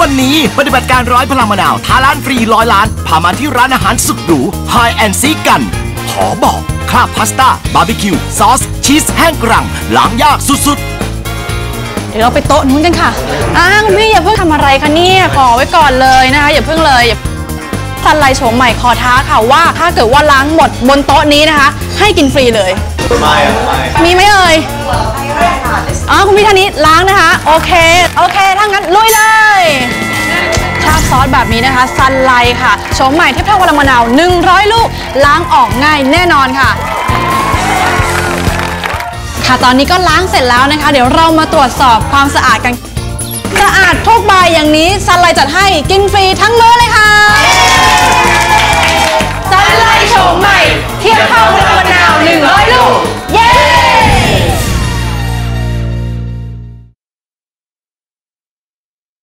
วันนี้ปฏิบัติการร้อยพลังมะนาวท้าล้านฟรีร้อยล้าน พามาที่ร้านอาหารสุดหรู High and Seek กัน ขอบอกคราบพาสต้า บาร์บีคิว ซอส ชีสแห้งกรังล้างยากสุดๆ เดี๋ยวเราไปโต๊ะนู้นกันค่ะ อ้าวคุณพี่อย่าเพิ่งทำอะไรคะเนี่ย ขอไว้ก่อนเลยนะคะ อย่าเพิ่งเลยอย่าสันไลโฉมใหม่ขอท้าค่ะว่าถ้าเกิดว่าล้างหมดบนโต๊ะนี้นะคะ ให้กินฟรีเลยไม่อะไม่มีไหมเอ่ยอ๋อคุณพี่ท่านนี้ล้างนะคะ โอเค โอเคถ้างั้นลุยเลย นี้นะคะซันไลค่ะโฉมใหม่ที่เท่ากับมะนาว 100 ลูก ล้างออกง่ายแน่นอนค่ะ ค่ะตอนนี้ก็ล้างเสร็จแล้วนะคะ เดี๋ยวเรามาตรวจสอบความสะอาดกัน สะอาดทุกใบอย่างนี้ซันไลจัดให้กินฟรีทั้งมื้อเลยค่ะ